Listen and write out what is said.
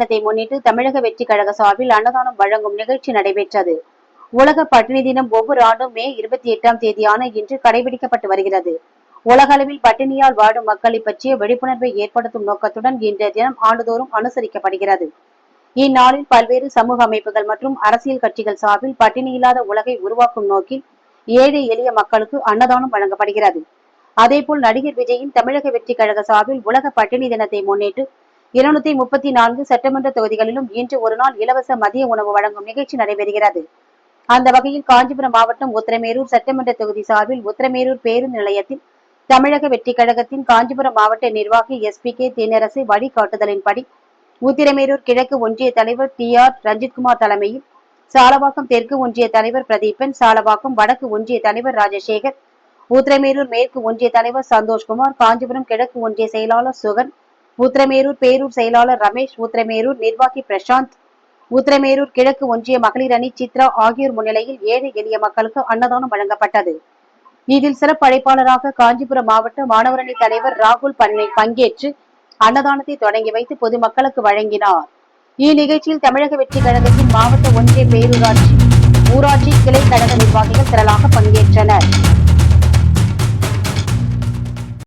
தினத்தை முன்னிட்டு தமிழக வெற்றி கழக சார்பில் அன்னதானம் வழங்கும் நிகழ்ச்சி நடைபெற்றது. உலக பட்டினி தினம் ஒவ்வொரு ஆண்டும் மே இருபத்தி எட்டாம் தேதியான இன்று கடைபிடிக்கப்பட்டு வருகிறது. உலக அளவில் பட்டினியால் வாடும் மக்களை பற்றிய விழிப்புணர்வை ஏற்படுத்தும் நோக்கத்துடன் இன்றைய தினம் ஆண்டுதோறும் அனுசரிக்கப்படுகிறது. இந்நாளில் பல்வேறு சமூக அமைப்புகள் மற்றும் அரசியல் கட்சிகள் சார்பில் பட்டினி இல்லாத உலகை உருவாக்கும் நோக்கில் ஏழை எளிய மக்களுக்கு அன்னதானம் வழங்கப்படுகிறது. அதேபோல் நடிகர் விஜயின் தமிழக வெற்றி கழக சார்பில் உலக பட்டினி தினத்தை முன்னிட்டு இருநூத்தி முப்பத்தி நான்கு சட்டமன்ற தொகுதிகளிலும் இன்று ஒருநாள் இலவச மதிய உணவு வழங்கும் நிகழ்ச்சி நடைபெறுகிறது. அந்த வகையில் காஞ்சிபுரம் மாவட்டம் உத்திரமேரூர் சட்டமன்ற தொகுதி சார்பில் உத்திரமேரூர் பேருந்து நிலையத்தில் தமிழக வெற்றி கழகத்தின் காஞ்சிபுரம் மாவட்ட நிர்வாகி எஸ் பி கே தேனரசு வழிகாட்டுதலின்படி உத்திரமேரூர் கிழக்கு ஒன்றிய தலைவர் டி ஆர் ரஞ்சித்குமார் தலைமையில் சாலவாக்கம் தெற்கு ஒன்றிய தலைவர் பிரதீபன் சாலவாக்கம் வடக்கு ஒன்றிய தலைவர் ராஜசேகர் உத்திரமேரூர் மேற்கு ஒன்றிய தலைவர் சந்தோஷ்குமார் காஞ்சிபுரம் கிழக்கு ஒன்றிய செயலாளர் சுகன் ஊத்திரமேரூர் பேரூர் செயலாளர் ரமேஷ் ஊத்திரமேரூர் நிர்வாகி பிரசாந்த் ஊத்திரமேரூர் கிழக்கு ஒன்றிய மகளிர் அணி சித்ரா ஆகியோர் முன்னிலையில் ஏழை எளிய மக்களுக்கு அன்னதானம் வழங்கப்பட்டது. இதில் சிறப்பு அழைப்பாளராக காஞ்சிபுரம் மாவட்ட மாணவரணி தலைவர் ராகுல் பன்னை பங்கேற்று அன்னதானத்தை தொடங்கி வைத்து பொதுமக்களுக்கு வழங்கினார். இந்நிகழ்ச்சியில் தமிழக வெற்றி கழகத்தின் மாவட்ட ஒன்றிய பேரூராட்சி ஊராட்சி கிளை கழக நிர்வாகிகள் திரளாக பங்கேற்றனர்.